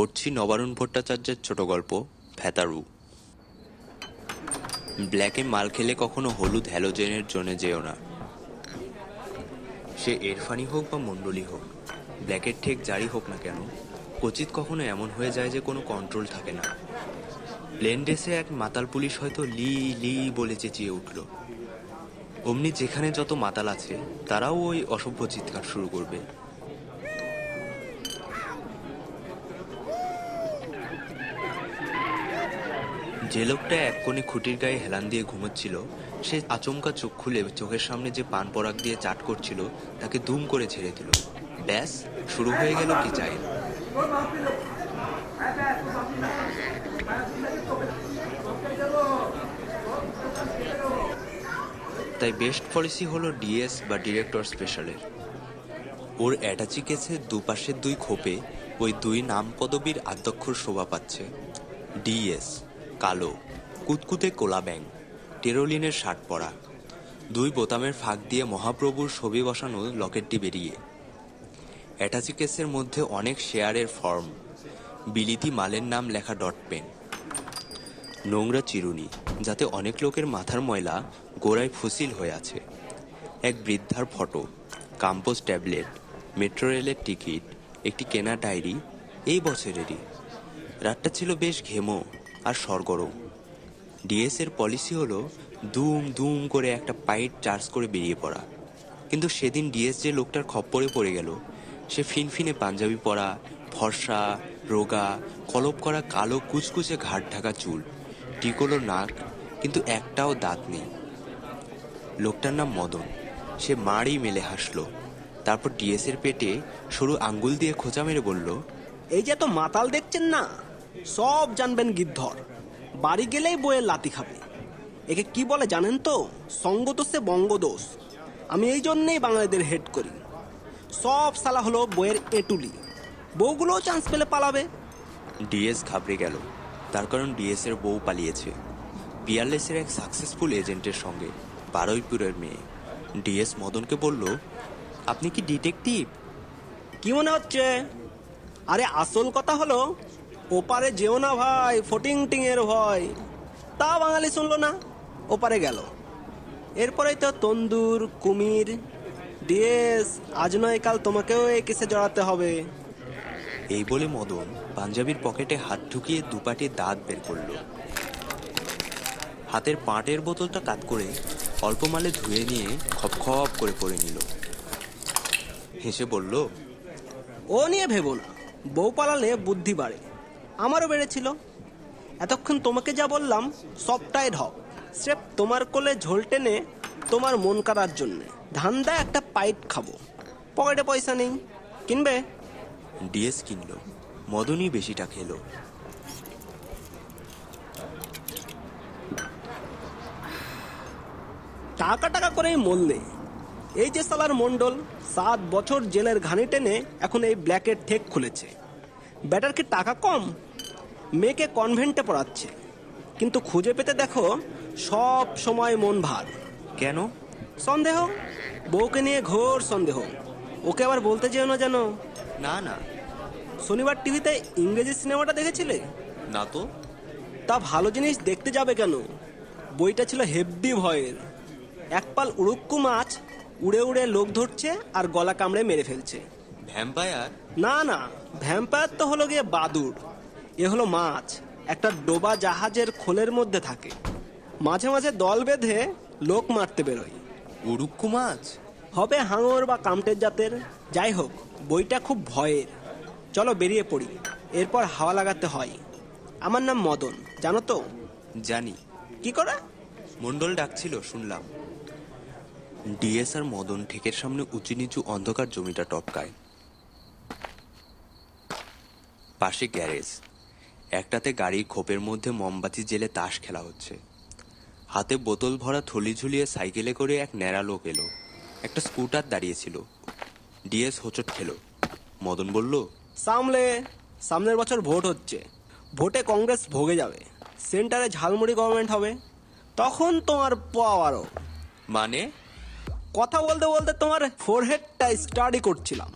পড়ছি নবারুণ ভট্টাচার্যের ছোট গল্প ফ্যাতারু ব্ল্যাকে মাল খেলে কখনো হলুদ হ্যালোজেনের জন্য যেও না। সে এরফানি হোক বা মণ্ডলী হোক ব্ল্যাকের ঠেক জারি হোক না কেন, কচিত কখনো এমন হয়ে যায় যে কোনো কন্ট্রোল থাকে না। প্লেন ড্রেসে এক মাতাল পুলিশ হয়তো লি লি বলে চেঁচিয়ে উঠল। অমনি যেখানে যত মাতাল আছে, তারাও ওই অসভ্য চিৎকার শুরু করবে। যে লোকটা এক কোণে খুঁটির গায়ে হেলান দিয়ে ঘুমোচ্ছিল, সে আচমকা চোখ খুলে চোখের সামনে যে পান পরাগ দিয়ে চাট করছিল, তাকে দুম করে ছেড়ে দিল। ব্যাস, শুরু হয়ে গেল কি চাই। তাই বেস্ট পলিসি হলো ডিএস বা ডিরেক্টর স্পেশালের। ওর অ্যাটাচি কেসে দুপাশের দুই খোপে ওই দুই নাম পদবীর আদ্যক্ষর শোভা পাচ্ছে, ডিএস। কালো, কুতকুতে কোলা ব্যাং টেরোলিনের শার্ট পরা। দুই বোতামের ফাঁক দিয়ে মহাপ্রভুর ছবি বসানো লকেটটি বেরিয়ে। অ্যাটাচি কেসের মধ্যে অনেক শেয়ারের ফর্ম। বিলিতি মালের নাম লেখা ডট পেন। নোংরা চিরুনি, যাতে অনেক লোকের মাথার ময়লা গোড়ায় ফসিল হয়ে আছে। এক বৃদ্ধার ফটো কাম্পোজ ট্যাবলেট, মেট্রো রেলের টিকিট, একটি কেনা ডায়েরি, এই বছরেরই। রাতটা ছিল বেশ ঘেমো আর সরগরম ডিএস এর পলিসি হলো দুম দুম করে একটা পাইট চার্জ করে বেরিয়ে পড়া। কিন্তু সেদিন ডিএস যে লোকটার খপ্পরে পড়ে গেল, সে ফিনফিনে পাঞ্জাবি পরা, ফর্সা, রোগা, কলপ করা কালো কুচকুচে ঘাট ঢাকা চুল, টিকলো নাক, কিন্তু একটাও দাঁত নেই। লোকটার নাম মদন। সে মাড়ি মেলে হাসলো। তারপর ডিএস এর পেটে সরু আঙ্গুল দিয়ে খোঁচা মেরে বলল, এই যে তো মাতাল দেখছেন না? সব জানবেন গিদ্ধর। বাড়ি গেলেই বইয়ের লাতি খাবে। একে কি বলে জানেন তো? সঙ্গদোষে বঙ্গদোষ। আমি এই জন্যেই বাঙালিদের হেড করি। সব সালা হলো বইয়ের এটুলি বউগুলোও চান্স পেলে পালাবে। ডিএস ঘাবড়ে গেল। তার কারণ ডিএস এর বউ পালিয়েছে। পিয়ারলেসের এক সাকসেসফুল এজেন্টের সঙ্গে বারুইপুরের মেয়ে। ডিএস মদনকে বলল আপনি কি ডিটেকটিভ কি মনে হচ্ছে? আরে আসল কথা হলো ওপারে যেও না ভাই ফটিং টিং এর ভয়। তা বাঙালি শুনলো না ওপারে গেল। এরপরেই তো তন্দুর কুমির ডিএস আজ নয় কাল তোমাকেও এই কেসে জড়াতে হবে। এই বলে মদন পাঞ্জাবির পকেটে হাত ঢুকিয়ে দুপাটি দাঁত বের করল। হাতের পাটের বোতলটা কাত করে অল্প মালে ধুয়ে নিয়ে খপ খপ করে পরে নিল। হেসে বলল ও নিয়ে ভেবো না বউ পালালে বুদ্ধি বাড়ে। আমারও বেড়েছিল। এতক্ষণ তোমাকে যা বললাম সবটাই ঢপ স্রেফ তোমার কোলে ঝোল টেনে তোমার মন কাড়ার জন্যে। ধান্দা একটা পাইট খাব। পকেটে পয়সা নেই। কিনবে? ডিএস কিনলো। মদনই বেশিটা খেলো। টাকা টাকা করেই মরলে এই যে সালার মন্ডল সাত বছর জেলের ঘানি টেনে এখন এই ব্ল্যাকের ঠেক খুলেছে। ব্যাটার কি টাকা কম? মেয়েকে কনভেন্টে পড়াচ্ছে। কিন্তু খুঁজে পেতে দেখো সব সময় মন ভার। কেন? সন্দেহ? বউকে নিয়ে ঘোর সন্দেহ। ওকে আবার বলতে যেও না যেন। না না। শনিবার টিভিতে ইংরেজি সিনেমাটা দেখেছিলে? না তো। তা ভালো জিনিস দেখতে যাবে কেন? বইটা ছিল হেব্বি ভয়ের। একপাল উড়ুক্কু মাছ উড়ে উড়ে লোক ধরছে আর গলা কামড়ে মেরে ফেলছে। ভ্যাম্পায়ার? না না ভ্যাম্পায়ার তো হলো গিয়ে বাদুর এ হলো মাছ। একটা ডোবা জাহাজের খোলের মধ্যে থাকে। মাঝে মাঝে দল বেঁধে লোক মারতে বেরোয়। উড়ুক্কু মাছ? হবে হাঙর বা কামটের জাতের। যাই হোক বইটা খুব ভয়ের। চলো বেরিয়ে পড়ি। এরপর হাওয়া লাগাতে হয়। আমার নাম মদন জানো তো? জানি। কি করে? মন্ডল ডাকছিল শুনলাম। ডিএস আর মদন ঠেকের সামনে উঁচু নিচু অন্ধকার জমিটা টপকায়। পাশে গ্যারেজ। একটাতে গাড়ির খোপের মধ্যে মোমবাতি জেলে তাস খেলা হচ্ছে। হাতে বোতল ভরা থলি ঝুলিয়ে সাইকেলে করে এক ন্যাড়া লোক এলো। একটা স্কুটার দাঁড়িয়েছিল। ডিএস হোঁচট খেলো। মদন বলল সামলে সামনের বছর ভোট হচ্ছে। ভোটে কংগ্রেস ভোগে যাবে। সেন্টারে ঝালমুড়ি গভর্নমেন্ট হবে। তখন তোমার পাওয়ারও মানে? কথা বলতে বলতে তোমার ফোরহেডটা স্টাডি করছিলাম।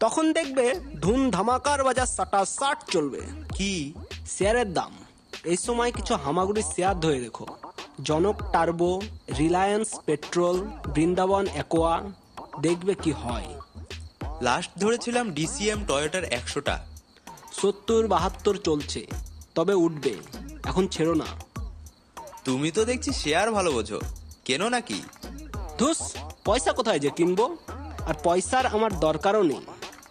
তখন দেখবে ধুম ধামাকার বাজার সাটা সাট চলবে। কি? শেয়ারের দাম। এই সময় কিছু হামাগুড়ি শেয়ার ধরে রেখো। Janak turbo Reliance petrol Vrindavan aqua দেখবে কি হয়। লাস্ট ধরেছিলাম ডিসিএম টয়োটার একশোটা। সত্তর বাহাত্তর চলছে। তবে উঠবে। এখন ছেড়ো না। তুমি তো দেখছি শেয়ার ভালো বোঝো। কেন নাকি? ধুস পয়সা কোথায় যে কিনবো? আর পয়সার আমার দরকারও নেই।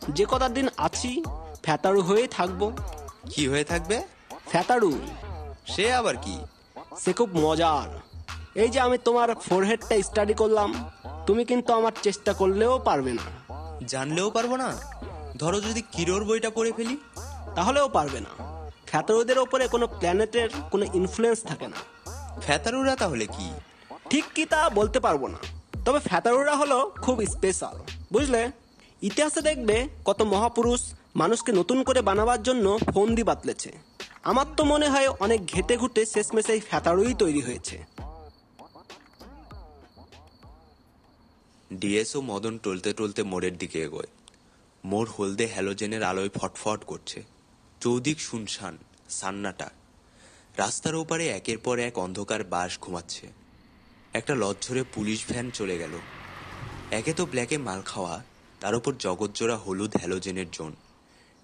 যে কটা দিন আছি ফ্যাতাড়ু হয়েই থাকব। কি হয়ে থাকবে? ফ্যাতাড়ু। সে আবার কি? সে খুব মজার। এই যে আমি তোমার ফোরহেডটা স্টাডি করলাম তুমি কিন্তু আমার চেষ্টা করলেও পারবে না। জানলেও পারব না? ধরো যদি কিরোর বইটা পড়ে ফেলি তাহলেও পারবে না। ফ্যাতারুদের ওপরে কোনো প্ল্যানেটের কোনো ইনফ্লুয়েন্স থাকে না। ফ্যাতারুরা তাহলে কি? ঠিক কি তা বলতে পারব না। তবে ফ্যাতারুরা হলো খুব স্পেশাল বুঝলে? ইতিহাসে দেখবে কত মহাপুরুষ মানুষকে নতুন করে বানাবার জন্য ফন্দি বাতলেছে। আমার তো মনে হয় অনেক ঘেটে ঘুটে শেষমেশে এই ফ্যাতারুই তৈরি হয়েছে। ডিএসও মদন টলতে টলতে মোড়ের দিকে এগোয়। মোড় হলদে হ্যালোজেনের আলোয় ফটফট করছে। চৌদিক শুনশান, সান্নাটা। রাস্তার ওপারে একের পর এক অন্ধকার বাস ঘুমাচ্ছে। একটা লজ্জরে পুলিশ ভ্যান চলে গেল। একে তো ব্ল্যাকে মাল খাওয়া, তার উপর জগৎজোড়া হলুদ হ্যালোজেনের জোন।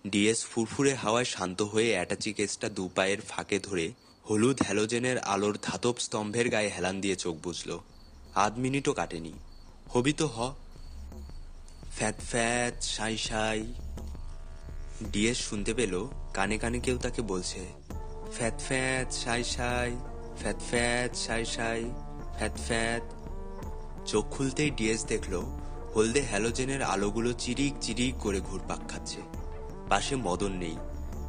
ডিএস ফুরফুরে হাওয়ায় শান্ত হয়ে অ্যাটাচি কেসটা দু পায়ের ফাঁকে ধরে হলুদ হ্যালোজেনের আলোর ধাতব স্তম্ভের গায়ে হেলান দিয়ে চোখ বুঝল আধ মিনিটও কাটেনি। হবি তো হ। ফ্যাত ফ্যাত, সাই সাই। ডিএস শুনতে পেল, কানে কানে কেউ তাকে বলছে, ফ্যাত ফ্যাত, সাই সাই, ফ্যাত ফ্যাত, সাই সাই, ফ্যাত ফ্যাত। চোখ খুলতেই ডিএস দেখল, হলদে হ্যালোজেনের আলোগুলো চিরিক চিরিক করে ঘুরপাক খাচ্ছে। পাশে মদন নেই।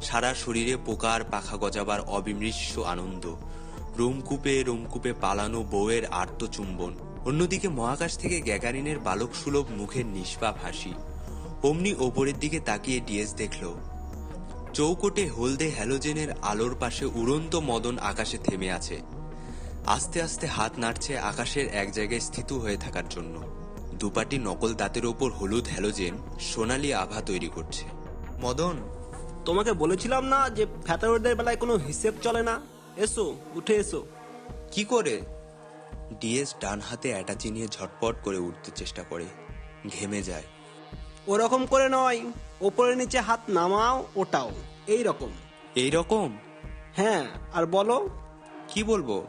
সারা শরীরে পোকার পাখা গজাবার অবিমৃশ্য আনন্দ। রোমকূপে রোমকূপে পালানো বউয়ের আর্ত চুম্বন অন্যদিকে মহাকাশ থেকে গ্যাগারিনের বালক সুলভ মুখের নিষ্পাপ হাসি। অমনি ওপরের দিকে তাকিয়ে ডিএস দেখল, চৌকোটে হলদে হ্যালোজেনের আলোর পাশে উড়ন্ত মদন আকাশে থেমে আছে। আস্তে আস্তে হাত নাড়ছে আকাশের এক জায়গায় স্থিত হয়ে থাকার জন্য। দুপাটি নকল দাঁতের ওপর হলুদ হ্যালোজেন সোনালি আভা তৈরি করছে। মদন। তোমাকে বলেছিলাম না যে ফ্যাতারুদের বেলায় কোনো হিসেব চলে না? এসো উঠে এসো। কি করে? ডিএস ডান হাতে অ্যাটাচি নিয়ে ঝটপট করে উঠতে চেষ্টা করে ঘেমে যায়। ওরকম করে নয় ওপরে নিচে হাত নামাও ওটাও এই রকম এই রকম হ্যাঁ আর বলো? কি বলব?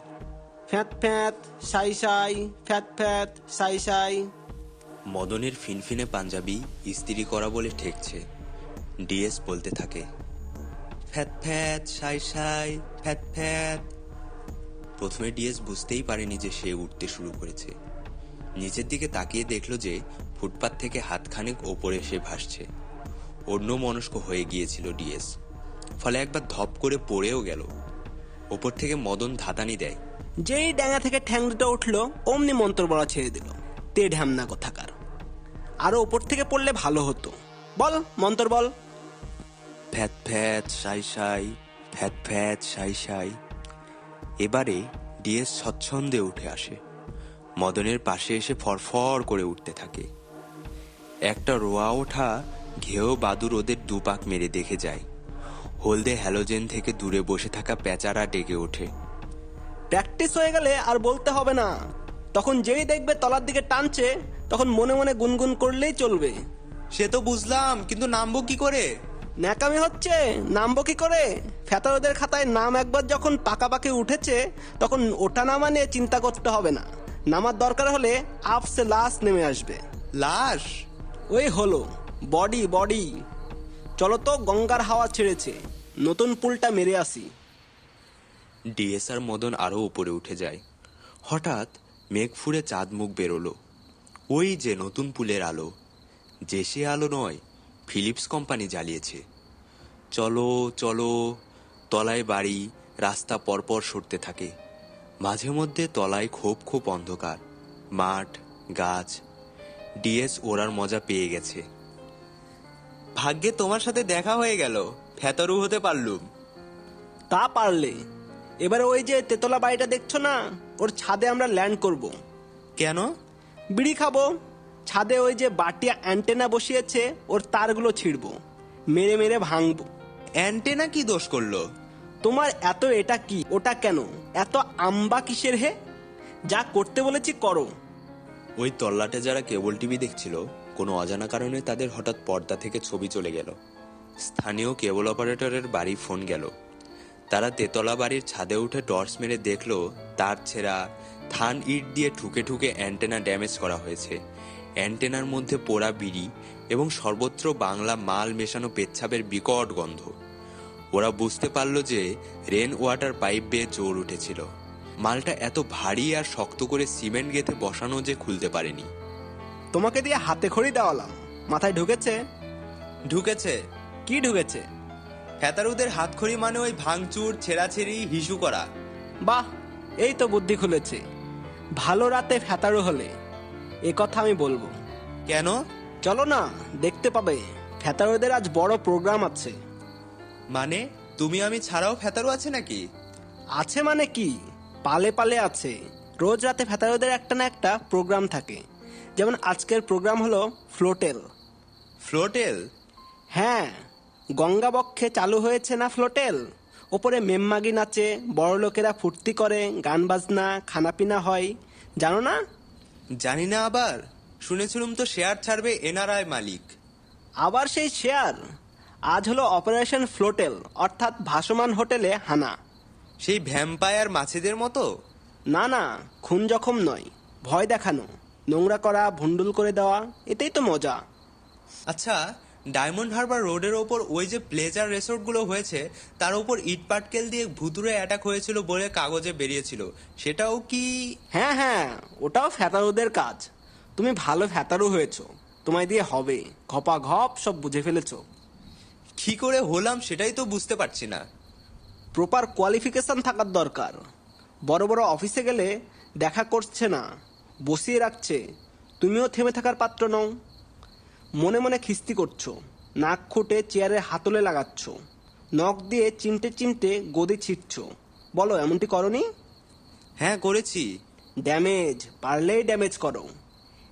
ফ্যাত ফ্যাত সাই সাই ফ্যাত ফ্যাত সাই সাই। মদনের ফিনফিনে পাঞ্জাবি ইস্ত্রি করা বলে ঠেকছে। ডিএস বলতে থাকে। ফ্যাত ফ্যাত, সাই সাই, ফ্যাত ফ্যাত। প্রথমে ডিএস বুঝতেই পারেনি যে সে উঠতে শুরু করেছে। নিচের দিকে তাকিয়ে দেখল যে ফুটপাত থেকে হাতখানেক ওপরে সে ভাসছে। অন্য মনস্ক হয়ে গিয়েছিল ডিএস। ফলে একবার ধপ করে পড়েও গেল। ওপর থেকে মদন ধাতানি দেয়, যেই ড্যাঙা থেকে ঠ্যাং দুটো উঠল, অমনি মন্ত্র বলা ছেড়ে দিল। তে ঢ্যামনা কথাকার? আরও ওপর থেকে পড়লে ভালো হতো। বল, মন্ত্র বল। ফ্যাত ফ্যাত সাই সাই ফ্যাত ফ্যাত সাই সাই। এবারে ডিএস স্বচ্ছন্দে উঠে আসে। মদনের পাশে এসে ফরফর করে উঠতে থাকে। একটা রোয়া ওঠা ঘেও বাদুর ওদের দুপাক মেরে দেখে যায়। হলদে হ্যালোজেন থেকে দূরে বসে থাকা পেঁচারা ডেকে ওঠে। প্র্যাকটিস হয়ে গেলে আর বলতে হবে না। তখন যেই দেখবে তলার দিকে টানছে তখন মনে মনে গুনগুন করলেই চলবে। সে তো বুঝলাম কিন্তু নামবো কি করে? ন্যাকামি হচ্ছে? নামবো কি করে? ফেতারদের খাতায় নাম একবার যখন পাকাপাকি উঠেছে তখন ওটা নামা নিয়ে চিন্তা করতে হবে না। নামার দরকার হলে আপসে লাশ নেমে আসবে। লাশ? ওই হলো বডি বডি। চলো তো গঙ্গার হাওয়া ছেড়েছে নতুন পুলটা মেরে আসি। ডিএসআর মদন আরও উপরে উঠে যায়। হঠাৎ মেঘ ফুরে চাঁদ মুখ বেরোলো। ওই যে নতুন পুলের আলো। যে সে আলো নয় ফিলিপস কোম্পানি জ্বালিয়েছে। চলো চলো তলায় বাড়ি রাস্তা পরপর সরতে থাকে। মাঝে মধ্যে তলায় খোপ খোপ অন্ধকার মাঠ গাছ। ডিএস ওরার মজা পেয়ে গেছে। ভাগ্যে তোমার সাথে দেখা হয়ে গেল ফেতরু হতে পারলুম। তা পারলে। এবারে ওই যে তেতলা বাড়িটা দেখছ না ওর ছাদে আমরা ল্যান্ড করব। কেন? বিড়ি খাব। ছাদে ওই যে বাটিয়া অ্যান্টেনা বসিয়েছে ওর তারগুলো ছিঁড়বো। মেরে মেরে ভাঙবো। অ্যান্টেনা কি দোষ করল? তোমার এত এটা কি? ওটা কেন? এত আম্বা কিসের হে? যা করতে বলেছি করো। ওই তল্লাটে যারা কেবল টিভি দেখছিল কোনো অজানা কারণে তাদের হঠাৎ পর্দা থেকে ছবি চলে গেল। স্থানীয় কেবল অপারেটরের বাড়ি ফোন গেল। তারা তেতলা বাড়ির ছাদে উঠে টর্চ মেরে দেখল তার ছেঁড়া থান ইট দিয়ে ঠুকে ঠুকে অ্যান্টেনা ড্যামেজ করা হয়েছে। অ্যান্টেনার মধ্যে পোড়া বিড়ি এবং সর্বত্র বাংলা মাল মেশানো পেচ্ছাপের বিকট গন্ধ। ওরা বুঝতে পারল যে রেন ওয়াটার পাইপ বেয়ে জোর উঠেছিল। মালটা এত ভারী আর শক্ত করে সিমেন্ট গেঁথে বসানো যে খুলতে পারেনি। তোমাকে দিয়ে হাতে খড়ি দেওয়ালাম। মাথায় ঢুকেছে? ঢুকেছে। কি ঢুকেছে? ফেতারুদের হাতখড়ি মানে ওই ভাঙচুর ছেঁড়াছেড়ি হিসু করা। বাহ এই তো বুদ্ধি খুলেছে। ভালো রাতে ফেতারু হলে এ কথা আমি বলব। কেন? চলো না দেখতে পাবে। ফেতারুদের আজ বড় প্রোগ্রাম আছে। মানে তুমি আমি ছাড়াও ফেতারু আছে নাকি? আছে মানে কি? পালে পালে আছে। রোজ রাতে ফেতারুদের একটা না একটা প্রোগ্রাম থাকে। যেমন আজকের প্রোগ্রাম হলো ফ্লোটেল ফ্লোটেল হ্যাঁ গঙ্গাবক্ষে চালু হয়েছে না ফ্লোটেল ওপরে মেম্মাগি নাচে বড় লোকেরা ফুর্তি করে গান বাজনা খানাপিনা হয়। জানো না? জানি না আবার। শুনেছিলাম তো শেয়ার ছাড়বে এনআরআই মালিক। আবার সেই শেয়ার? আজ হলো অপারেশন ফ্লোটেল অর্থাৎ ভাসমান হোটেলে হানা। সেই ভ্যাম্পায়ার মাছেদের মতো? না না খুন জখম নয় ভয় দেখানো নোংরা করা ভুন্ডুল করে দেওয়া এতেই তো মজা। আচ্ছা ডায়মন্ড হারবার রোডের ওপর ওই যে প্লেজার রেসর্টগুলো হয়েছে তার উপর ইট পাটকেল দিয়ে ভুতুরে অ্যাটাক হয়েছিল বলে কাগজে বেরিয়েছিল। সেটাও কি হ্যাঁ হ্যাঁ ওটাও ফ্যাতারুদের কাজ। তুমি ভালো ফ্যাতারু হয়েছো। তোমায় দিয়ে হবে। ঘপা ঘপ সব বুঝে ফেলেছো। কি করে হলাম সেটাই তো বুঝতে পারছি না। প্রপার কোয়ালিফিকেশন থাকার দরকার। বড় বড় অফিসে গেলে দেখা করছে না। বসিয়ে রাখছে। তুমিও থেমে থাকার পাত্র নও। মনে মনে খিস্তি করছ। নাক খুঁটে চেয়ারে হাতলে লাগাচ্ছ। নখ দিয়ে চিমটে চিমটে গদি ছিটছ। বলো এমনটি করনি? হ্যাঁ করেছি। ড্যামেজ পারলেই ড্যামেজ করো।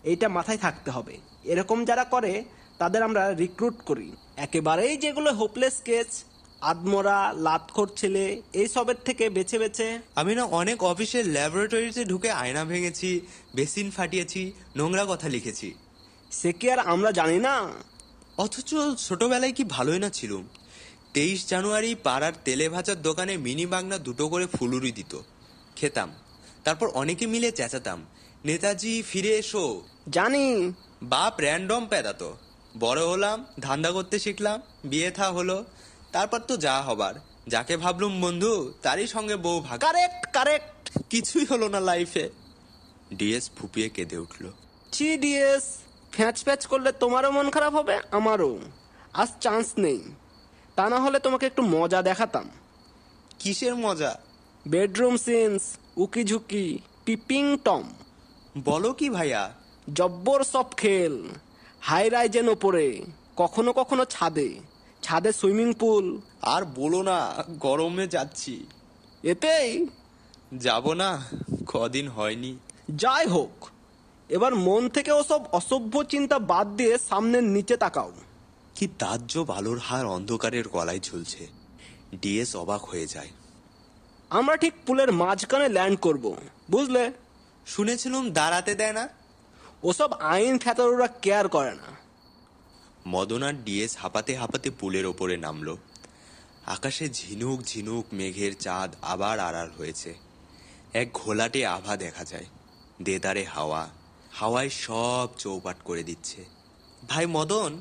এইটা মাথায় থাকতে হবে। এরকম যারা করে তাদের আমরা রিক্রুট করি। একেবারেই যেগুলো হোপলেস কেস আদমরা লাতখোর ছেলে এই সবের থেকে বেছে বেছে। আমি না অনেক অফিসের ল্যাবরেটরিতে ঢুকে আয়না ভেঙেছি বেসিন ফাটিয়েছি নোংরা কথা লিখেছি। সে কি আর আমরা জানি না? অথচ ছোটবেলায় কি ভালোই না ছিলুম তেইশ জানুয়ারি পাড়ার তেলে ভাজার দোকানে মিনি বাংলা দুটো করে ফুলুরি দিত। খেতাম। তারপর অনেকে মিলে চেঁচাতাম। নেতাজি ফিরে এসো। জানি। বাপ র্যান্ডম পেদাতো। বড় হলাম ধান্দা করতে শিখলাম বিয়ে থা হলো। তারপর তো যা হবার। যাকে ভাবলুম বন্ধু তারই সঙ্গে বউ ভাগ। কারেক্ট কারেক্ট কিছুই হলো না লাইফে ডিএস ফুপিয়ে কেঁদে উঠল। ছি ডিএস ফ্যাঁচ ফ্যাঁচ করলে তোমারও মন খারাপ হবে আমারও। আজ চান্স নেই। তা না হলে তোমাকে একটু মজা দেখাতাম। কিসের মজা? বেডরুম সিনস উকি ঝুঁকি পিপিং টম। বলো কি ভাইয়া? জব্বর সব খেল। হাই রাইজেন ওপরে কখনো কখনো ছাদে। ছাদে সুইমিং পুল। আর বলো না গরমে যাচ্ছি। এতেই? যাব না কদিন হয়নি। যাই হোক এবার মন থেকে ওসব অসভ্য চিন্তা বাদ দিয়ে সামনের নিচে তাকাও। কি তাজ্জব আলোর হার অন্ধকারের গলায় ঝুলছে। ডিএস অবাক হয়ে যায়। আমরা ঠিক পুলের মাঝখানে ল্যান্ড করব বুঝলে? শুনেছিলাম দাঁড়াতে দেয় না? ওসব আইন খ্যাতররা কেয়ার করে না। মদন আর ডিএস হাঁপাতে হাঁপাতে পুলের ওপরে নামলো। আকাশে ঝিনুক ঝিনুক মেঘের চাঁদ আবার আড়াল হয়েছে। এক ঘোলাটে আভা দেখা যায়। দেদারে হাওয়া হাওয়ায় সব চৌপাট করে দিচ্ছে। ভাই মদন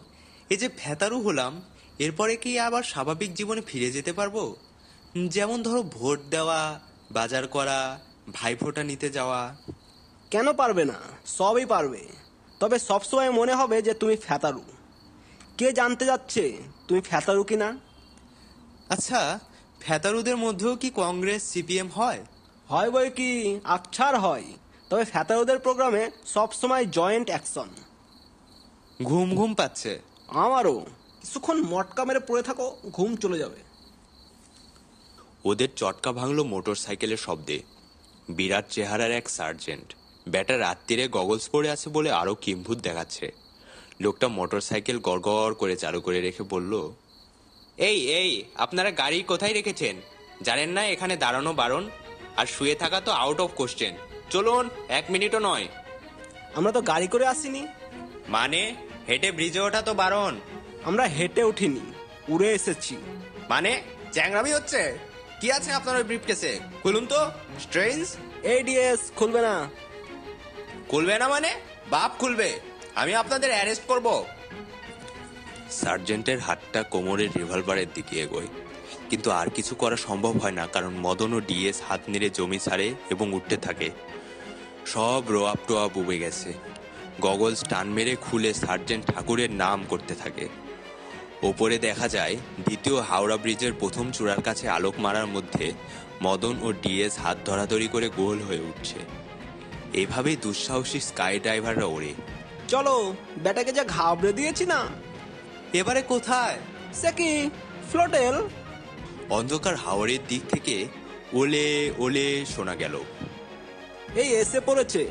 এই যে ফেতারু হলাম এরপরে কি আবার স্বাভাবিক জীবনে ফিরে যেতে পারব? যেমন ধরো ভোট দেওয়া বাজার করা ভাইফোঁটা নিতে যাওয়া। কেন পারবে না? সবই পারবে। তবে সবসময় মনে হবে যে তুমি ফ্যাতারু কে জানতে যাচ্ছে তুমি ফ্যাতারু কিনা? আচ্ছা ফেতারুদের মধ্যেও কি কংগ্রেস সিপিএম হয়? হয় বই কি আকছার হয়? তবে ফ্যাতারুদের প্রোগ্রামে সবসময় জয়েন্ট অ্যাকশন। ঘুম ঘুম পাচ্ছে। আমারও। কিছুক্ষণ মটকা মেরে পড়ে থাকো ঘুম চলে যাবে। ওদের চটকা ভাঙলো মোটর সাইকেলের শব্দে। বিরাট চেহারার এক সার্জেন্ট। ব্যাটা রাত্রিরে গগলস পরে আছে বলে আরও কিম্ভূত দেখাচ্ছে। লোকটা মোটরসাইকেল গড়গড় করে চালু করে রেখে বলল এই এই আপনারা গাড়ি কোথায় রেখেছেন? জানেন না এখানে দাঁড়ানো বারণ? আর শুয়ে থাকা তো আউট অফ কোশ্চেন চলুন এক মিনিটও নয়। আমরা তো গাড়ি করে আসিনি। মানে হেঁটে ব্রিজে ওঠা তো বারণ। আমরা হেঁটে উঠিনি উড়ে এসেছি। মানে চ্যাংরামি হচ্ছে? কি আছে আপনার ওই ব্রিফকেসে? খুলুন তো। স্ট্রেঞ্জ? এই ডিএস খুলবে না। খুলবে না মানে? বাপ খুলবে। আমি আপনাদের অ্যারেস্ট করব। সার্জেন্টের হাতটা কোমরের রিভলভারের দিকে এগোয়। কিন্তু আর কিছু করা সম্ভব হয় না কারণ মদন ও ডিএস হাত নেড়ে জমি ছাড়ে এবং উঠতে থাকে। সব রোয়াব টোয়াব উবে গেছে। গগলস টান মেরে খুলে সার্জেন্ট ঠাকুরের নাম করতে থাকে। ওপরে দেখা যায় দ্বিতীয় হাওড়া ব্রিজের প্রথম চূড়ার কাছে আলোক মারার মধ্যে মদন ও ডিএস হাত ধরাধরি করে গোল হয়ে উঠছে। এভাবেই দুঃসাহসী স্কাই ড্রাইভাররা ওড়ে। চলো ব্যাটাকে যা ঘাবড়ে দিয়েছি না। এবারে কোথায়? সে কি? ফ্লোটেল? অন্ধকার হাওড়ের দিক থেকে ওলে ওলে শোনা গেল। এই এসে পড়েছে।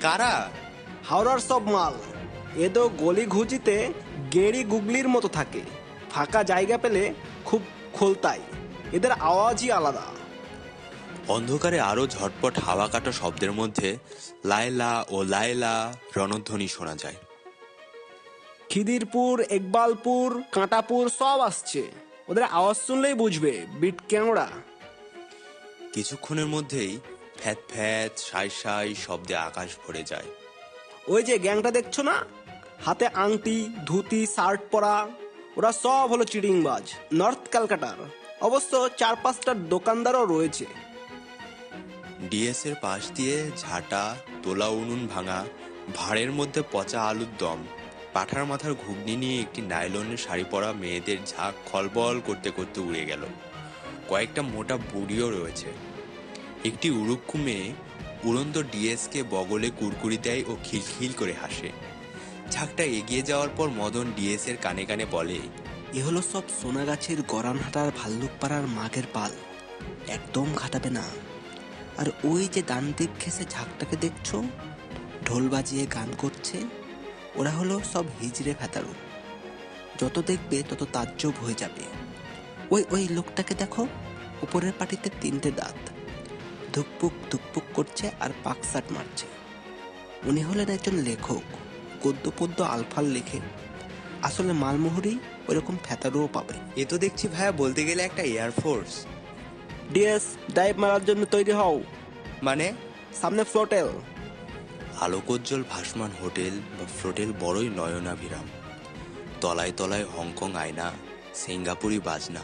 কারা? হাওড়ার সব মাল। এ তো গলি ঘুচিতে গেড়ি গুগলির মতো থাকে। ফাঁকা জায়গা পেলে খুব খোলতায়। এদের আওয়াজই আলাদা। অন্ধকারে আরও ঝটপট হাওয়া কাটা শব্দের মধ্যে লায়লা ও লায়লা রণধ্বনি শোনা যায়। খিদিরপুর একবালপুর কাঁটাপুর সব আসছে। ওদের আওয়াজ শুনলেই বুঝবে বিট কেওড়া কিছুক্ষণের মধ্যেই ফ্যাত ফ্যাত সাই সাই শব্দে আকাশ ভরে যায়। ওই যে গ্যাংটা দেখছ না? হাতে আংটি ধুতি শার্ট পরা ওরা সব হলো চিটিংবাজ নর্থ ক্যালকাটার। অবশ্য চার পাঁচটা দোকানদারও রয়েছে। ডিএস এর পাশ দিয়ে ঝাঁটা তোলা উনুন ভাঙা ভাঁড়ের মধ্যে পচা আলুর দম পাঠার মাথার ঘুগনি নিয়ে একটি নাইলনের শাড়ি পরা মেয়েদের ঝাঁক খলবল করতে করতে উড়ে গেল। কয়েকটা মোটা বুড়িও রয়েছে। একটি উড়ুক্কু মেয়ে উড়ন্ত ডিএসকে বগলে কুরকুরি দেয় ও খিলখিল করে হাসে। ঝাঁকটা এগিয়ে যাওয়ার পর মদন ডিএস এর কানে কানে বলে, এ হলো সব সোনাগাছির গরানহাটার ভাল্লুক পাড়ার মাঘের পাল। একদম ঘাটাবে না। আর ওই যে ডানদিক ঘেসে ঝাঁকটাকে দেখছ? ঢোল বাজিয়ে গান করছে। ওরা হলো সব হিজড়ে ফেতারু যত দেখবে তত তাজ্জব হয়ে যাবে। ওই ওই লোকটাকে দেখো। উপরের পাটিতে তিনটে দাঁত। ধুকপুক ধুকপুক করছে আর পাকসাট মারছে। উনি হলেন একজন লেখক গদ্য পদ্য আলফাল লেখে আসলে মালমোহরি ওরকম ফেতারও পাবে। এ তো দেখছি ভাইয়া বলতে গেলে একটা এয়ারফোর্স ডিএস ডাইভ মারার জন্য তৈরি হও। মানে? সামনে ফ্লোটেল আলোকোজ্জ্বল ভাসমান হোটেল বা ফ্লোটেল বড়ই নয়নাভিরাম। তলায় তলায় হংকং আয়না সিঙ্গাপুরি বাজনা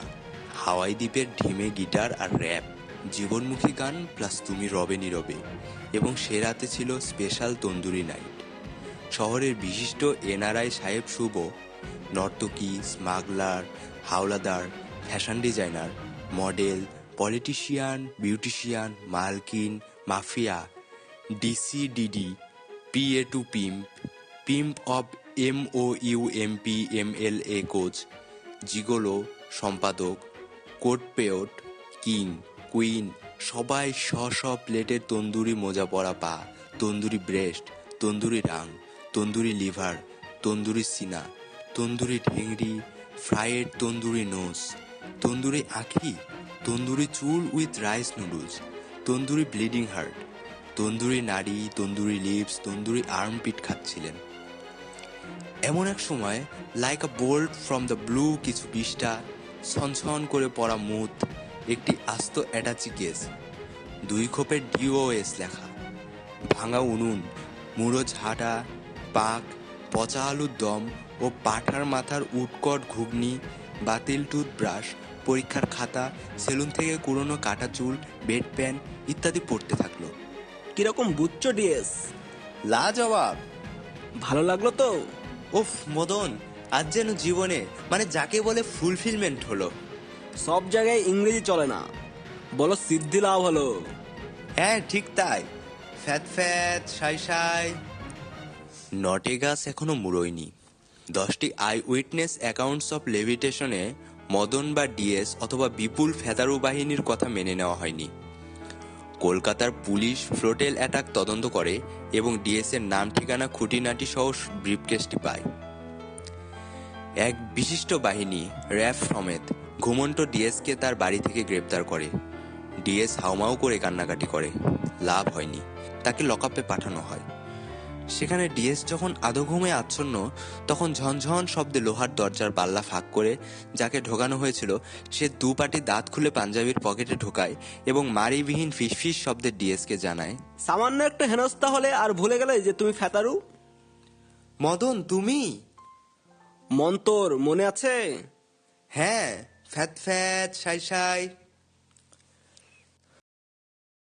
হাওয়াই দ্বীপের ঢিমে গিটার আর র্যাপ। জীবনমুখী গান, প্লাস তুমি রবে নীরবে। এবং সে রাতে ছিল স্পেশাল তন্দুরি নাইট। শহরের বিশিষ্ট এনআরআই সাহেব শুভ, নর্তকী, smuggler, Howlader, fashion designer, model, politician, beautician, মালকিন, mafia, DCDD, PA to pimp pimp of M O U M P M L A coach, gigolo সম্পাদক কোট পেয়ট কিং। কুইন সবাই শ শ প্লেটের তন্দুরি মোজা পরা পা, তন্দুরি ব্রেস্ট তন্দুরি রাং তন্দুরি লিভার তন্দুরি সিনা, তন্দুরি ঢেংরি ফ্রাইড তন্দুরি নোস তন্দুরি আখি, তন্দুরি চুল with rice noodles tandoori bleeding heart tandoori নাড়ি, তন্দুরি লিপস তন্দুরি আর্মপিট খাচ্ছিলেন। এমন এক সময় like a bolt from the blue কিছু বিষ্ঠা, ছনছন করে পড়া মুত একটি আস্ত অ্যাটাচি কেস। দুই খোপের ডিওএস লেখা। ভাঙা উনুন মুড়ো ঝাঁটা পাক পচা আলুর দম ও পাঠার মাথার উটকট ঘুগনি বাতিল টুথব্রাশ পরীক্ষার খাতা সেলুন থেকে কুড়োনো কাটা চুল বেড প্যান ইত্যাদি পড়তে থাকল। কীরকম বুঝছ ডিএস লা জবাব ভালো লাগল তো? উফ মদন আজ যেন জীবনে মানে যাকে বলে ফুলফিলমেন্ট হলো। সব জায়গায় ইংরেজি চলে না। বলো সিদ্ধি লাভ হলো। হ্যাঁ ঠিক তাই। ফ্যাত ফ্যাত সাই সাই। নটে গাছ এখনও মুড়োয়নি। দশটি আই উইটনেস অ্যাকাউন্টস অফ লেভিটেশনে মদন বা ডিএস অথবা বিপুল ফেদারু বাহিনীর কথা মেনে নেওয়া হয়নি। কলকাতার পুলিশ ফ্লোটেল অ্যাটাক তদন্ত করে এবং ডিএস এর নাম ঠিকানা খুঁটিনাটি সহ ব্রিফকেসটি পায়। এক বিশিষ্ট বাহিনী র্যাফ সমেত ঘুমন্ত ডিএসকে তার বাড়ি থেকে গ্রেপ্তার করে। ডিএস হাউমাউ করে কান্নাকাটি করে। লাভ হয়নি। তাকে লকআপে পাঠানো হয়। সেখানে ডিএস যখন আধো ঘুমে আচ্ছন্ন তখন ঝনঝন শব্দে লোহার দরজার পাল্লা ফাঁক করে যাকে ঢোকানো হয়েছিল সে দু পাটি দাঁত খুলে পাঞ্জাবির পকেটে ঢোকায় এবং মারিবিহীন ফিসফিস শব্দে ডিএসকে জানায় সামান্য একটা হেনস্থা হলে আর ভুলে গেলে যে তুমি ফেতারু? মদন তুমি? মন্তর মনে আছে? হ্যাঁ। ফ্যাত ফ্যাত সাই সাই।